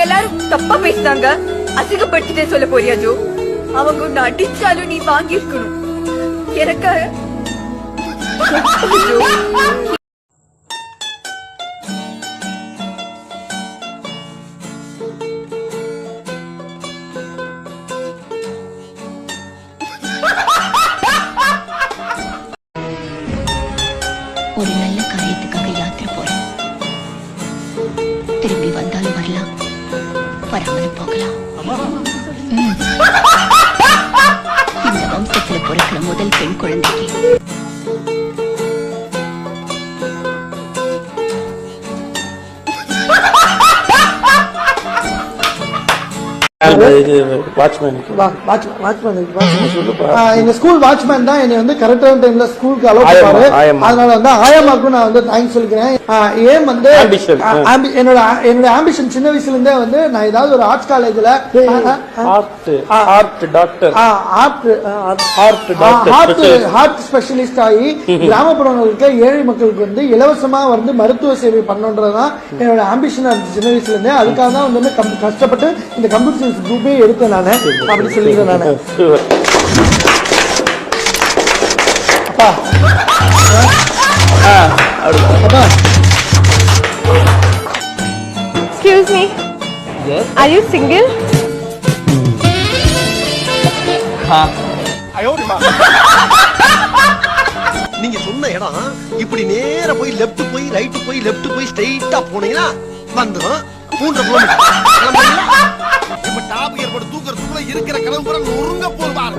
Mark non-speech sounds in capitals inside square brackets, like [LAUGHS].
எல்லாரும் தப்பா பேசினாங்க அசிங்கப்படுத்திட்டே சொல்ல போறியா ஜோ? அவங்க உன்னை அடிச்சாலும் நீ வாங்கி இருக்கணும் எனக்காக ஜோ, [LAUGHS] ஒரு நல்ல காரியத்துக்காக யாத்திரை போறேன். திரும்பி வந்தாலும் வரலாம். வராமலும் போகலாம். இந்த வம்சத்துல பிறக்கிற முதல் பெண் குழந்தைக்கு எங்க ஸ்கூல் வாட்ச்மேன் தான் என்னை வந்து கரெக்டான டைம்ல ஸ்கூலுக்கு அலோவ் பண்ணுவாரு. அதனால வந்து ஆயமாக்கும் நான் வந்து தேங்க்ஸ் சொல்லிக்கிறேன் ஏன் வந்து என்னோட என்னோட ஆம்பிஷன் சின்ன வயசுல இருந்தே வந்து நான் ஏதாவது ஒரு ஆர்ட்ஸ் காலேஜ்ல doctor art heart heart specialist ஆகி [LAUGHS] கிராமப்புறங்களுக்கு ஏழை மக்களுக்கு வந்து இலவசமா வந்து மருத்துவ சேவை பண்ணணுன்றதுதான் என்னோட ஆம்பிஷனா இருந்துச்சு சின்ன வயசுல இருந்தே அதுக்காக தான் வந்து கஷ்டப்பட்டு இந்த கம்ப்யூட்டர் சயின்ஸ் குரூப்பே எடுத்தேன் நானு. அப்படி சொல்லிக்கிறேன் நானு. அப்பா. அப்பா. Excuse me. Are you single? நீங்க சொன்ன இடம் இப்படி நேரா போய் லெஃப்ட் போய் ரைட் போய் லெஃப்ட் போய் ஸ்ட்ரைட்டா போனீங்கன்னா வந்துடும் மூன்றரை கிலோமீட்டர் நம்ம டாப் ஏற்பட போட்டு தூக்கறதுக்குள்ள இருக்கிற கிளம்பு நொறுங்க போடுவார்